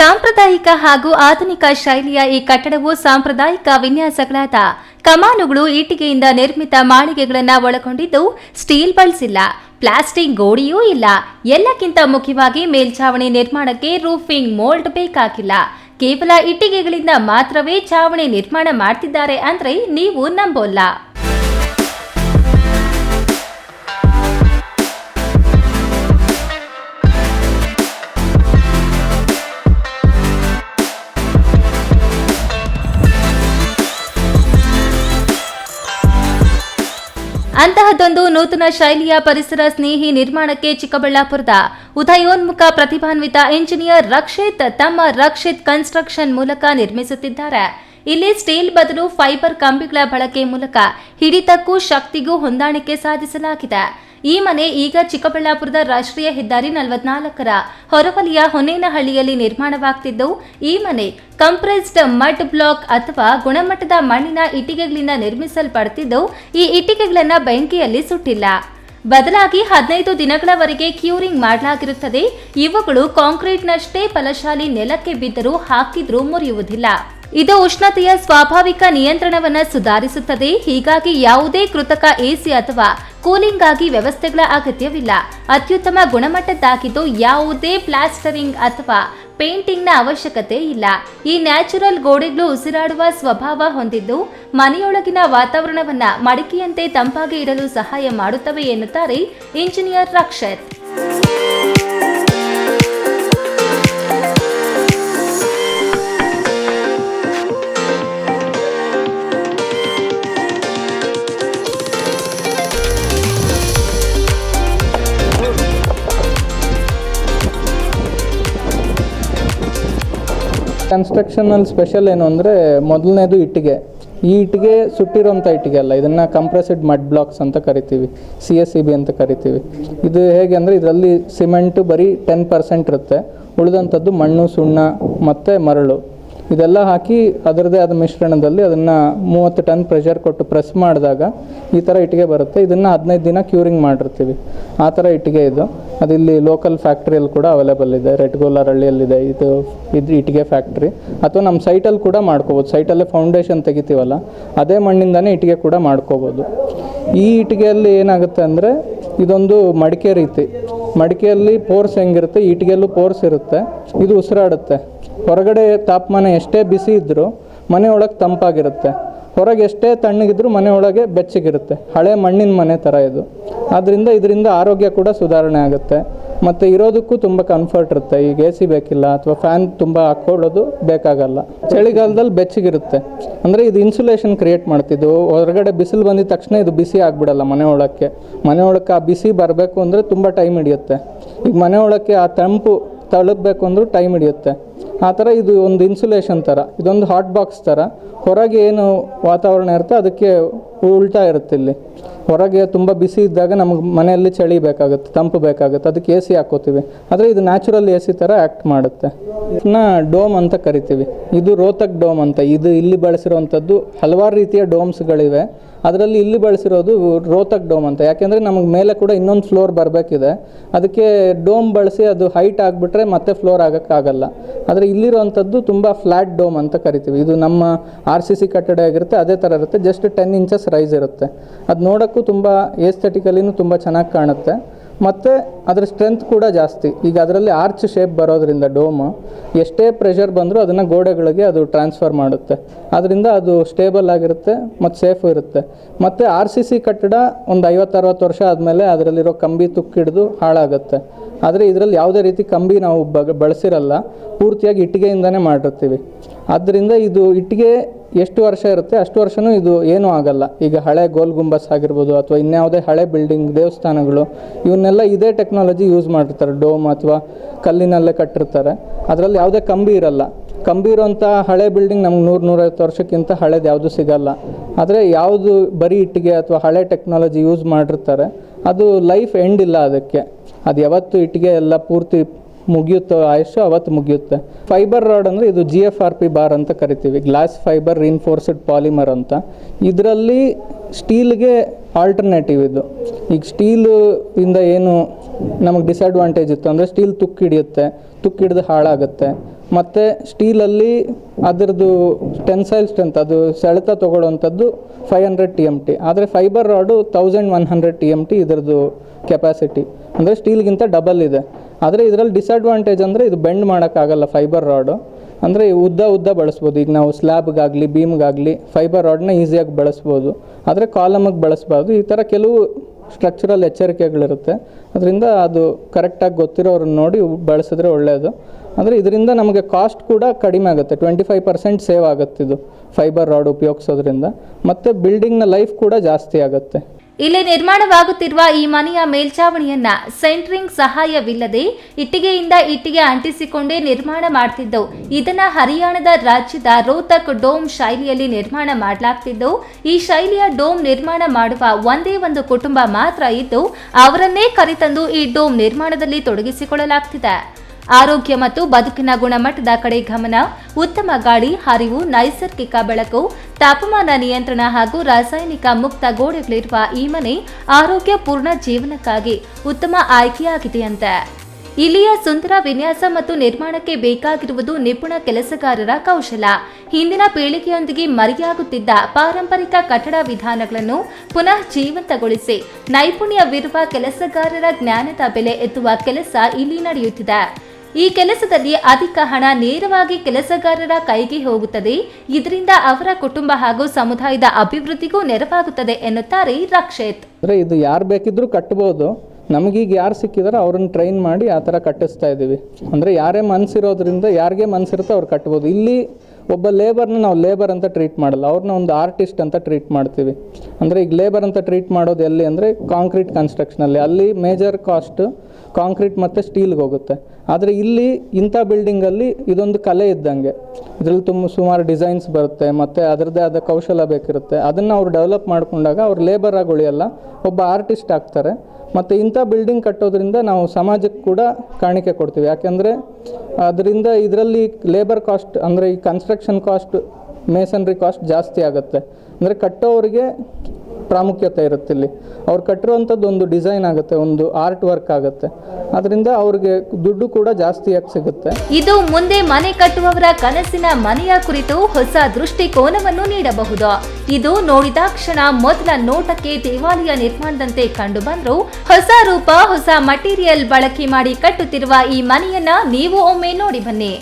ಸಾಂಪ್ರದಾಯಿಕ ಹಾಗೂ ಆಧುನಿಕ ಶೈಲಿಯ ಈ ಕಟ್ಟಡವು ಸಾಂಪ್ರದಾಯಿಕ ವಿನ್ಯಾಸಗಳಾದ ಕಮಾನುಗಳು ಇಟ್ಟಿಗೆಯಿಂದ ನಿರ್ಮಿತ ಮಾಳಿಗೆಗಳನ್ನು ಒಳಗೊಂಡಿದ್ದು ಸ್ಟೀಲ್ ಬಳಸಿಲ್ಲ, ಪ್ಲಾಸ್ಟಿಕ್ ಗೋಡಿಯೂ ಇಲ್ಲ. ಎಲ್ಲಕ್ಕಿಂತ ಮುಖ್ಯವಾಗಿ ಮೇಲ್ಛಾವಣಿ ನಿರ್ಮಾಣಕ್ಕೆ ರೂಫಿಂಗ್ ಮೋಲ್ಡ್ ಬೇಕಾಗಿಲ್ಲ. ಕೇವಲ ಇಟ್ಟಿಗೆಗಳಿಂದ ಮಾತ್ರವೇ ಛಾವಣಿ ನಿರ್ಮಾಣ ಮಾಡ್ತಿದ್ದಾರೆ ಅಂದ್ರೆ ನೀವು ನಂಬೋಲ್ಲ. ಅಂತಹದೊಂದು ನೂತನ ಶೈಲಿಯ ಪರಿಸರ ಸ್ನೇಹಿ ನಿರ್ಮಾಣಕ್ಕೆ ಚಿಕ್ಕಬಳ್ಳಾಪುರದ ಉದಯೋನ್ಮುಖ ಪ್ರತಿಭಾನ್ವಿತ ಇಂಜಿನಿಯರ್ ರಕ್ಷಿತ್ ತಮ್ಮ ರಕ್ಷಿತ್ ಕನ್ಸ್ಟ್ರಕ್ಷನ್ ಮೂಲಕ ನಿರ್ಮಿಸುತ್ತಿದ್ದಾರೆ. ಇಲ್ಲಿ ಸ್ಟೀಲ್ ಬದಲು ಫೈಬರ್ ಕಂಬಿಗಳ ಬಳಕೆ ಮೂಲಕ ಹಿಡಿತಕ್ಕೂ ಶಕ್ತಿಗೂ ಹೊಂದಾಣಿಕೆ ಸಾಧಿಸಲಾಗಿದೆ. ಈ ಮನೆ ಈಗ ಚಿಕ್ಕಬಳ್ಳಾಪುರದ ರಾಷ್ಟ್ರೀಯ ಹೆದ್ದಾರಿ ನಲವತ್ನಾಲ್ಕರ ಹೊರವಲಿಯ ಹೊನೇನಹಳ್ಳಿಯಲ್ಲಿ ನಿರ್ಮಾಣವಾಗ್ತಿದ್ದು ಈ ಮನೆ ಕಂಪ್ರೆಸ್ಡ್ ಮಡ್ ಬ್ಲಾಕ್ ಅಥವಾ ಗುಣಮಟ್ಟದ ಮಣ್ಣಿನ ಇಟ್ಟಿಗೆಗಳಿಂದ ನಿರ್ಮಿಸಲ್ಪಡುತ್ತಿದ್ದು ಈ ಇಟ್ಟಿಗೆಗಳನ್ನು ಬೆಂಕಿಯಲ್ಲಿ ಸುಟ್ಟಿಲ್ಲ. ಬದಲಾಗಿ ಹದಿನೈದು ದಿನಗಳವರೆಗೆ ಕ್ಯೂರಿಂಗ್ ಮಾಡಲಾಗಿರುತ್ತದೆ. ಇವುಗಳು ಕಾಂಕ್ರೀಟ್ನಷ್ಟೇ ಫಲಶಾಲಿ ನೆಲಕ್ಕೆ ಬಿದ್ದರೂ ಹಾಕಿದ್ರೂ ಮುರಿಯುವುದಿಲ್ಲ. ಇದು ಉಷ್ಣತೆಯ ಸ್ವಾಭಾವಿಕ ನಿಯಂತ್ರಣವನ್ನು ಸುಧಾರಿಸುತ್ತದೆ. ಹೀಗಾಗಿ ಯಾವುದೇ ಕೃತಕ ಎಸಿ ಅಥವಾ ಕೂಲಿಂಗ್ ಆಗಿ ವ್ಯವಸ್ಥೆಗಳ ಅಗತ್ಯವಿಲ್ಲ. ಅತ್ಯುತ್ತಮ ಗುಣಮಟ್ಟದ್ದಾಗಿದ್ದು ಯಾವುದೇ ಪ್ಲಾಸ್ಟರಿಂಗ್ ಅಥವಾ ಪೇಂಟಿಂಗ್ನ ಅವಶ್ಯಕತೆ ಇಲ್ಲ. ಈ ನ್ಯಾಚುರಲ್ ಗೋಡೆಗಳು ಉಸಿರಾಡುವ ಸ್ವಭಾವ ಹೊಂದಿದ್ದು, ಮನೆಯೊಳಗಿನ ವಾತಾವರಣವನ್ನ ಮಡಿಕೆಯಂತೆ ತಂಪಾಗಿ ಇಡಲು ಸಹಾಯ ಮಾಡುತ್ತವೆ ಎನ್ನುತ್ತಾರೆ ಇಂಜಿನಿಯರ್ ರಕ್ಷತ್. ಕನ್ಸ್ಟ್ರಕ್ಷನಲ್ಲಿ ಸ್ಪೆಷಲ್ ಏನು ಅಂದರೆ ಮೊದಲನೇದು ಇಟ್ಟಿಗೆ. ಈ ಇಟ್ಟಿಗೆ ಸುಟ್ಟಿರೋಂಥ ಇಟ್ಟಿಗೆ ಅಲ್ಲ, ಇದನ್ನು ಕಂಪ್ರೆಸಡ್ ಮಡ್ ಬ್ಲಾಕ್ಸ್ ಅಂತ ಕರಿತೀವಿ ಸಿ ಎಸ್ ಸಿ ಬಿ ಅಂತ ಕರಿತೀವಿ. ಇದು ಹೇಗೆ ಅಂದರೆ ಇದರಲ್ಲಿ ಸಿಮೆಂಟು ಬರೀ ಟೆನ್ ಪರ್ಸೆಂಟ್ ಇರುತ್ತೆ. ಉಳಿದಂಥದ್ದು ಮಣ್ಣು, ಸುಣ್ಣ ಮತ್ತು ಮರಳು. ಇದೆಲ್ಲ ಹಾಕಿ ಅದರದೇ ಆದ ಮಿಶ್ರಣದಲ್ಲಿ ಅದನ್ನು ಮೂವತ್ತು ಟನ್ ಪ್ರೆಷರ್ ಕೊಟ್ಟು ಪ್ರೆಸ್ ಮಾಡಿದಾಗ ಈ ಥರ ಇಟ್ಟಿಗೆ ಬರುತ್ತೆ. ಇದನ್ನು ಹದಿನೈದು ದಿನ ಕ್ಯೂರಿಂಗ್ ಮಾಡಿರ್ತೀವಿ. ಆ ಥರ ಇಟ್ಟಿಗೆ ಇದು. ಅದಿಲ್ಲಿ ಲೋಕಲ್ ಫ್ಯಾಕ್ಟ್ರಿಯಲ್ಲಿ ಕೂಡ ಅವೈಲೇಬಲ್ ಇದೆ. ರೆಡ್ಗೋಲರಳ್ಳಿಯಲ್ಲಿದೆ ಇದು ಇದು ಇಟ್ಟಿಗೆ ಫ್ಯಾಕ್ಟ್ರಿ ಅಥವಾ ನಮ್ಮ ಸೈಟಲ್ಲಿ ಕೂಡ ಮಾಡ್ಕೋಬೋದು. ಸೈಟಲ್ಲೇ ಫೌಂಡೇಶನ್ ತೆಗಿತೀವಲ್ಲ, ಅದೇ ಮಣ್ಣಿಂದನೇ ಇಟ್ಟಿಗೆ ಕೂಡ ಮಾಡ್ಕೋಬೋದು. ಈ ಇಟ್ಟಿಗೆಯಲ್ಲಿ ಏನಾಗುತ್ತೆ ಅಂದರೆ ಇದೊಂದು ಮಡಿಕೆ ರೀತಿ. ಮಡಿಕೆಯಲ್ಲಿ ಪೋರ್ಸ್ ಹೆಂಗಿರುತ್ತೆ? ಇಟ್ಟಿಗೆಯಲ್ಲೂ ಪೋರ್ಸ್ ಇರುತ್ತೆ. ಇದು ಉಸಿರಾಡುತ್ತೆ. ಹೊರಗಡೆ ತಾಪಮಾನ ಎಷ್ಟೇ ಬಿಸಿ ಇದ್ದರೂ ಮನೆ ಒಳಗೆ ತಂಪಾಗಿರುತ್ತೆ. ಹೊರಗೆ ಎಷ್ಟೇ ತಣ್ಣಗಿದ್ರೂ ಮನೆ ಒಳಗೆ ಬೆಚ್ಚಗಿರುತ್ತೆ. ಹಳೆ ಮಣ್ಣಿನ ಮನೆ ಥರ ಇದು. ಆದ್ದರಿಂದ ಇದರಿಂದ ಆರೋಗ್ಯ ಕೂಡ ಸುಧಾರಣೆ ಆಗುತ್ತೆ. ಮತ್ತು ಇರೋದಕ್ಕೂ ತುಂಬ ಕಂಫರ್ಟ್ ಇರುತ್ತೆ. ಈಗ ಎ ಸಿ ಬೇಕಿಲ್ಲ ಅಥವಾ ಫ್ಯಾನ್ ತುಂಬ ಹಾಕ್ಕೊಳ್ಳೋದು ಬೇಕಾಗಲ್ಲ. ಚಳಿಗಾಲದಲ್ಲಿ ಬೆಚ್ಚಗಿರುತ್ತೆ. ಅಂದರೆ ಇದು ಇನ್ಸುಲೇಷನ್ ಕ್ರಿಯೇಟ್ ಮಾಡ್ತಿದ್ದು ಹೊರಗಡೆ ಬಿಸಿಲು ಬಂದಿದ ತಕ್ಷಣ ಇದು ಬಿಸಿ ಆಗಿಬಿಡಲ್ಲ ಮನೆ ಮನೆಯೊಳಕ್ಕೆ ಮನೆ ಒಳಕ್ಕೆ ಆ ಬಿಸಿ ಬರಬೇಕು ಅಂದರೆ ತುಂಬ ಟೈಮ್ ಹಿಡಿಯುತ್ತೆ. ಈಗ ಮನೆ ಒಳಕ್ಕೆ ಆ ತಂಪು ತಲುಪಬೇಕು ಅಂದರೂ ಟೈಮ್ ಹಿಡಿಯುತ್ತೆ. ಆ ಥರ ಇದು ಒಂದು ಇನ್ಸುಲೇಷನ್ ಥರ, ಇದೊಂದು ಹಾಟ್ ಬಾಕ್ಸ್ ಥರ. ಹೊರಗೆ ಏನು ವಾತಾವರಣ ಇರುತ್ತೆ ಅದಕ್ಕೆ ಉಲ್ಟಾ ಇರುತ್ತೆ ಇಲ್ಲಿ. ಹೊರಗೆ ತುಂಬ ಬಿಸಿ ಇದ್ದಾಗ ನಮಗೆ ಮನೆಯಲ್ಲಿ ಚಳಿ ಬೇಕಾಗುತ್ತೆ, ತಂಪು ಬೇಕಾಗುತ್ತೆ, ಅದಕ್ಕೆ ಎ ಸಿ ಹಾಕೋತೀವಿ. ಆದರೆ ಇದು ನ್ಯಾಚುರಲ್ ಎ ಸಿ ಥರ ಆ್ಯಕ್ಟ್ ಮಾಡುತ್ತೆ. ಇದನ್ನ ಡೋಮ್ ಅಂತ ಕರಿತೀವಿ. ಇದು ರೋತಕ್ ಡೋಮ್ ಅಂತ, ಇದು ಇಲ್ಲಿ ಬಳಸಿರುವಂಥದ್ದು ಹಲವಾರು ರೀತಿಯ ಡೋಮ್ಸ್ಗಳಿವೆ. ಅದರಲ್ಲಿ ಇಲ್ಲಿ ಬಳಸಿರೋದು ರೋತಕ್ ಡೋಮ್ ಅಂತ. ಯಾಕೆಂದರೆ ನಮಗೆ ಮೇಲೆ ಕೂಡ ಇನ್ನೊಂದು ಫ್ಲೋರ್ ಬರಬೇಕಿದೆ. ಅದಕ್ಕೆ ಡೋಮ್ ಬಳಸಿ ಅದು ಹೈಟ್ ಆಗಿಬಿಟ್ರೆ ಮತ್ತೆ ಫ್ಲೋರ್ ಆಗೋಕ್ಕಾಗಲ್ಲ ಆದರೆ ಇಲ್ಲಿರುವಂಥದ್ದು ತುಂಬ ಫ್ಲ್ಯಾಟ್ ಡೋಮ್ ಅಂತ ಕರಿತೀವಿ. ಇದು ನಮ್ಮ ಆರ್ ಸಿ ಸಿ ಕಟ್ಟಡ ಆಗಿರುತ್ತೆ, ಅದೇ ಥರ ಇರುತ್ತೆ. ಜಸ್ಟ್ ಟೆನ್ ಇಂಚಸ್ ರೈಸ್ ಇರುತ್ತೆ. ಅದು ನೋಡೋಕ್ಕೂ ತುಂಬ ಏಸ್ತೆಟಿಕಲಿನೂ ತುಂಬ ಚೆನ್ನಾಗಿ ಕಾಣುತ್ತೆ. ಮತ್ತು ಅದರ ಸ್ಟ್ರೆಂತ್ ಕೂಡ ಜಾಸ್ತಿ. ಈಗ ಅದರಲ್ಲಿ ಆರ್ಚ್ ಶೇಪ್ ಬರೋದ್ರಿಂದ ಡೋಮ್ ಎಷ್ಟೇ ಪ್ರೆಷರ್ ಬಂದರೂ ಅದನ್ನು ಗೋಡೆಗಳಿಗೆ ಅದು ಟ್ರಾನ್ಸ್ಫರ್ ಮಾಡುತ್ತೆ. ಅದರಿಂದ ಅದು ಸ್ಟೇಬಲ್ ಆಗಿರುತ್ತೆ ಮತ್ತು ಸೇಫು ಇರುತ್ತೆ. ಮತ್ತು ಆರ್ ಸಿ ಸಿ ಕಟ್ಟಡ ಒಂದು ಐವತ್ತು ಅರವತ್ತು ವರ್ಷ ಆದಮೇಲೆ ಅದರಲ್ಲಿರೋ ಕಂಬಿ ತುಕ್ಕಿಡಿದು ಹಾಳಾಗುತ್ತೆ. ಆದರೆ ಇದರಲ್ಲಿ ಯಾವುದೇ ರೀತಿ ಕಂಬಿ ನಾವು ಬಳಸಿರಲ್ಲ, ಪೂರ್ತಿಯಾಗಿ ಇಟ್ಟಿಗೆಯಿಂದನೇ ಮಾಡಿರ್ತೀವಿ. ಆದ್ದರಿಂದ ಇದು ಇಟ್ಟಿಗೆ ಎಷ್ಟು ವರ್ಷ ಇರುತ್ತೆ? ಅಷ್ಟು ವರ್ಷವೂ ಇದು ಏನೂ ಆಗಲ್ಲ. ಈಗ ಹಳೆ ಗೋಲ್ ಗುಂಬಸ್ ಆಗಿರ್ಬೋದು ಅಥವಾ ಇನ್ಯಾವುದೇ ಹಳೆ ಬಿಲ್ಡಿಂಗ್ ದೇವಸ್ಥಾನಗಳು, ಇವನ್ನೆಲ್ಲ ಇದೇ ಟೆಕ್ನಾಲಜಿ ಯೂಸ್ ಮಾಡಿರ್ತಾರೆ. ಡೋಮ್ ಅಥವಾ ಕಲ್ಲಿನಲ್ಲೇ ಕಟ್ಟಿರ್ತಾರೆ. ಅದರಲ್ಲಿ ಯಾವುದೇ ಕಂಬಿ ಇರಲ್ಲ. ಕಂಬಿ ಇರುವಂಥ ಹಳೆ ಬಿಲ್ಡಿಂಗ್ ನಮ್ಗೆ ನೂರು, ನೂರೈವತ್ತು ವರ್ಷಕ್ಕಿಂತ ಹಳೇದು ಯಾವುದು ಸಿಗಲ್ಲ. ಆದರೆ ಯಾವುದು ಬರೀ ಇಟ್ಟಿಗೆ ಅಥವಾ ಹಳೆ ಟೆಕ್ನಾಲಜಿ ಯೂಸ್ ಮಾಡಿರ್ತಾರೆ, ಅದು ಲೈಫ್ ಎಂಡ್ ಇಲ್ಲ ಅದಕ್ಕೆ. ಅದು ಯಾವತ್ತು ಇಟ್ಟಿಗೆ ಎಲ್ಲ ಪೂರ್ತಿ ಮುಗಿಯುತ್ತೋ ಆಯುಷು ಅವತ್ತು ಮುಗಿಯುತ್ತೆ. ಫೈಬರ್ ರಾಡ್ ಅಂದರೆ ಇದು G F R P bar ಅಂತ ಕರಿತೀವಿ. ಗ್ಲಾಸ್ ಫೈಬರ್ ರಿನ್ಫೋರ್ಸ್ಡ್ ಪಾಲಿಮರ್ ಅಂತ. ಇದರಲ್ಲಿ ಸ್ಟೀಲ್ಗೆ ಆಲ್ಟರ್ನೇಟಿವ್ ಇದು. ಈಗ ಸ್ಟೀಲು ಇಂದ ಏನು ನಮಗೆ ಡಿಸ್ಅಡ್ವಾಂಟೇಜ್ ಇತ್ತು ಅಂದರೆ ಸ್ಟೀಲ್ ತುಕ್ಕಿಡಿಯುತ್ತೆ ಹಿಡಿಯುತ್ತೆ, ತುಕ್ಕು ಹಿಡಿದು ಹಾಳಾಗುತ್ತೆ. ಮತ್ತು ಸ್ಟೀಲಲ್ಲಿ ಅದರದ್ದು ಟೆನ್ಸೈಲ್ ಸ್ಟ್ರೆಂತ್ ಅದು ಸೆಳೆತ ತೊಗೊಳ್ಳೋವಂಥದ್ದು five hundred T M T ಆದರೆ fibre rod thousand one hundred T M T ಇದರದ್ದು ಕೆಪಾಸಿಟಿ ಅಂದರೆ ಸ್ಟೀಲ್ಗಿಂತ ಡಬಲ್ ಇದೆ. ಆದರೆ ಇದರಲ್ಲಿ ಡಿಸ್ಅಡ್ವಾಂಟೇಜ್ ಅಂದರೆ ಇದು ಬೆಂಡ್ ಮಾಡೋಕ್ಕಾಗಲ್ಲ ಫೈಬರ್ ರಾಡು ಅಂದರೆ ಉದ್ದ ಉದ್ದ ಬಳಸ್ಬೋದು. ಈಗ ನಾವು ಸ್ಲ್ಯಾಬ್ಗಾಗಲಿ ಬೀಮ್ಗಾಗಲಿ ಫೈಬರ್ ರಾಡ್ನ ಈಸಿಯಾಗಿ ಬಳಸ್ಬೋದು. ಆದರೆ ಕಾಲಮಿಗೆ ಬಳಸ್ಬಾರ್ದು. ಈ ಥರ ಕೆಲವು ಸ್ಟ್ರಕ್ಚರಲ್ ಎಚ್ಚರಿಕೆಗಳಿರುತ್ತೆ. ಅದರಿಂದ ಅದು ಕರೆಕ್ಟಾಗಿ ಗೊತ್ತಿರೋರನ್ನ ನೋಡಿ ಬಳಸಿದ್ರೆ ಒಳ್ಳೆಯದು ಅಂದರೆ ಇದರಿಂದ ನಮಗೆ ಕಾಸ್ಟ್ ಕೂಡ ಕಡಿಮೆ ಆಗುತ್ತೆ. ಟ್ವೆಂಟಿ ಫೈವ್ ಪರ್ಸೆಂಟ್ ಸೇವ್ ಆಗುತ್ತೆ ಇದು ಫೈಬರ್ ರಾಡ್ ಉಪಯೋಗಿಸೋದ್ರಿಂದ. ಮತ್ತು ಬಿಲ್ಡಿಂಗ್ನ ಲೈಫ್ ಕೂಡ ಜಾಸ್ತಿ ಆಗುತ್ತೆ. ಇಲ್ಲಿ ನಿರ್ಮಾಣವಾಗುತ್ತಿರುವ ಈ ಮನೆಯ ಮೇಲ್ಛಾವಣಿಯನ್ನ ಸೆಂಟ್ರಿಂಗ್ ಸಹಾಯವಿಲ್ಲದೆ ಇಟ್ಟಿಗೆಯಿಂದ ಇಟ್ಟಿಗೆ ಅಂಟಿಸಿಕೊಂಡೇ ನಿರ್ಮಾಣ ಮಾಡ್ತಿದ್ದವು. ಇದನ್ನ ಹರಿಯಾಣದ ರಾಜ್ಯದ ರೋಹತಕ್ ಡೋಮ್ ಶೈಲಿಯಲ್ಲಿ ನಿರ್ಮಾಣ ಮಾಡಲಾಗ್ತಿದ್ದವು. ಈ ಶೈಲಿಯ ಡೋಮ್ ನಿರ್ಮಾಣ ಮಾಡುವ ಒಂದೇ ಒಂದು ಕುಟುಂಬ ಮಾತ್ರ ಇದ್ದು, ಅವರನ್ನೇ ಕರೆತಂದು ಈ ಡೋಮ್ ನಿರ್ಮಾಣದಲ್ಲಿ ತೊಡಗಿಸಿಕೊಳ್ಳಲಾಗ್ತಿದೆ. ಆರೋಗ್ಯ ಮತ್ತು ಬದುಕಿನ ಗುಣಮಟ್ಟದ ಕಡೆ ಗಮನ, ಉತ್ತಮ ಗಾಳಿ, ಹರಿವು, ನೈಸರ್ಗಿಕ ಬೆಳಕು, ತಾಪಮಾನ ನಿಯಂತ್ರಣ ಹಾಗೂ ರಾಸಾಯನಿಕ ಮುಕ್ತ ಗೋಡೆಗಳಿರುವ ಈ ಮನೆ ಆರೋಗ್ಯಪೂರ್ಣ ಜೀವನಕ್ಕಾಗಿ ಉತ್ತಮ ಆಯ್ಕೆಯಾಗಿದೆಯಂತೆ. ಇಲ್ಲಿಯ ಸುಂದರ ವಿನ್ಯಾಸ ಮತ್ತು ನಿರ್ಮಾಣಕ್ಕೆ ಬೇಕಾಗಿರುವುದು ನಿಪುಣ ಕೆಲಸಗಾರರ ಕೌಶಲ. ಹಿಂದಿನ ಪೀಳಿಗೆಯೊಂದಿಗೆ ಮರೆಯಾಗುತ್ತಿದ್ದ ಪಾರಂಪರಿಕ ಕಟ್ಟಡ ವಿಧಾನಗಳನ್ನು ಪುನಃ ಜೀವಂತಗೊಳಿಸಿ ನೈಪುಣ್ಯವಿರುವ ಕೆಲಸಗಾರರ ಜ್ಞಾನದ ಬೆಲೆ ಎತ್ತುವ ಕೆಲಸ ಇಲ್ಲಿ ನಡೆಯುತ್ತಿದೆ. ಈ ಕೆಲಸದಲ್ಲಿ ಅಧಿಕ ಹಣ ನೇರವಾಗಿ ಕೆಲಸಗಾರರ ಕೈಗೆ ಹೋಗುತ್ತದೆ. ಇದರಿಂದ ಅವರ ಕುಟುಂಬ ಹಾಗೂ ಸಮುದಾಯದ ಅಭಿವೃದ್ಧಿಗೂ ನೆರವಾಗುತ್ತದೆ ಎನ್ನುತ್ತಾರೆ ರಕ್ಷಿತ್. ಅಂದರೆ ಇದು ಯಾರು ಬೇಕಿದ್ರೂ ಕಟ್ಬೋದು. ನಮಗೀಗ ಯಾರು ಸಿಕ್ಕಿದಾರೋ ಅವ್ರನ್ನ ಟ್ರೈನ್ ಮಾಡಿ ಆ ಥರ ಕಟ್ಟಿಸ್ತಾ ಇದ್ದೀವಿ. ಅಂದರೆ ಯಾರೇ ಮನಸ್ಸಿರೋದ್ರಿಂದ ಯಾರಿಗೆ ಮನಸ್ಸಿರುತ್ತೋ ಅವ್ರು ಕಟ್ಬೋದು. ಇಲ್ಲಿ ಒಬ್ಬ ಲೇಬರ್ನ ನಾವು ಲೇಬರ್ ಅಂತ ಟ್ರೀಟ್ ಮಾಡಲ್ಲ. ಅವ್ರನ್ನ ಒಂದು ಆರ್ಟಿಸ್ಟ್ ಅಂತ ಟ್ರೀಟ್ ಮಾಡ್ತೀವಿ. ಅಂದರೆ ಈಗ ಲೇಬರ್ ಅಂತ ಟ್ರೀಟ್ ಮಾಡೋದು ಎಲ್ಲಿ ಅಂದರೆ ಕಾಂಕ್ರೀಟ್ ಕನ್ಸ್ಟ್ರಕ್ಷನಲ್ಲಿ ಅಲ್ಲಿ. ಮೇಜರ್ ಕಾಸ್ಟ್ ಕಾಂಕ್ರೀಟ್ ಮತ್ತು ಸ್ಟೀಲ್ಗೆ ಹೋಗುತ್ತೆ. ಆದರೆ ಇಲ್ಲಿ ಇಂಥ ಬಿಲ್ಡಿಂಗಲ್ಲಿ ಇದೊಂದು ಕಲೆ ಇದ್ದಂಗೆ. ಇದರಲ್ಲಿ ತುಂಬ ಸುಮಾರು ಡಿಸೈನ್ಸ್ ಬರುತ್ತೆ, ಮತ್ತು ಅದರದ್ದೇ ಆದ ಕೌಶಲ ಬೇಕಿರುತ್ತೆ. ಅದನ್ನು ಅವ್ರು ಡೆವಲಪ್ ಮಾಡಿಕೊಂಡಾಗ ಅವ್ರು ಲೇಬರ್ ಉಳಿಯಲ್ಲ, ಒಬ್ಬ ಆರ್ಟಿಸ್ಟ್ ಆಗ್ತಾರೆ. ಮತ್ತು ಇಂಥ ಬಿಲ್ಡಿಂಗ್ ಕಟ್ಟೋದ್ರಿಂದ ನಾವು ಸಮಾಜಕ್ಕೆ ಕೂಡ ಕಾಣಿಕೆ ಕೊಡ್ತೀವಿ. ಯಾಕೆಂದರೆ ಅದರಿಂದ ಇದರಲ್ಲಿ ಲೇಬರ್ ಕಾಸ್ಟ್ ಅಂದರೆ ಈ ಕನ್ಸ್ಟ್ರಕ್ಷನ್ ಕಾಸ್ಟ್ ಮೇಸನ್ರಿ ಕಾಸ್ಟ್ ಜಾಸ್ತಿ ಆಗುತ್ತೆ. ಅಂದರೆ ಕಟ್ಟೋರಿಗೆ ಪ್ರಾಮುಖ್ಯತೆ ಇರುತ್ತೆ ಇಲ್ಲಿ. ಅವ್ರು ಕಟ್ಟಿರುವಂಥದ್ದು ಒಂದು ಡಿಸೈನ್ ಆಗುತ್ತೆ, ಒಂದು ಆರ್ಟ್ ವರ್ಕ್ ಆಗುತ್ತೆ. ಅದರಿಂದ ಅವ್ರಿಗೆ ದುಡ್ಡು ಕೂಡ ಜಾಸ್ತಿಯಾಗಿ ಸಿಗುತ್ತೆ. ಇದು ಮುಂದೆ ಮನೆ ಕಟ್ಟುವವರ ಕನಸಿನ ಮನೆಯ ಕುರಿತು ಹೊಸ ದೃಷ್ಟಿಕೋನವನ್ನು ನೀಡಬಹುದು. ಇದು ನೋಡಿದ ಕ್ಷಣ ಮೊದಲ ನೋಟಕ್ಕೆ ದೇವಾಲಯ ನಿರ್ಮಾಣದಂತೆ ಕಂಡು ಬಂದ್ರು. ಹೊಸ ರೂಪ, ಹೊಸ ಮಟೀರಿಯಲ್ ಬಳಕೆ ಮಾಡಿ ಕಟ್ಟುತ್ತಿರುವ ಈ ಮನೆಯನ್ನ ನೀವು ಒಮ್ಮೆ ನೋಡಿ ಬನ್ನಿ.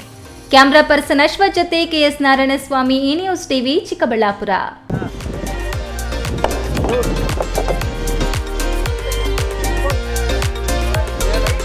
ಕ್ಯಾಮ್ರಾ ಪರ್ಸನ್ ಅಶ್ವಥ್ ಜೊತೆ ಕೆಎಸ್ ನಾರಾಯಣಸ್ವಾಮಿ ಈ ನ್ಯೂಸ್ ಟಿವಿ, ಚಿಕ್ಕಬಳ್ಳಾಪುರ. Oh!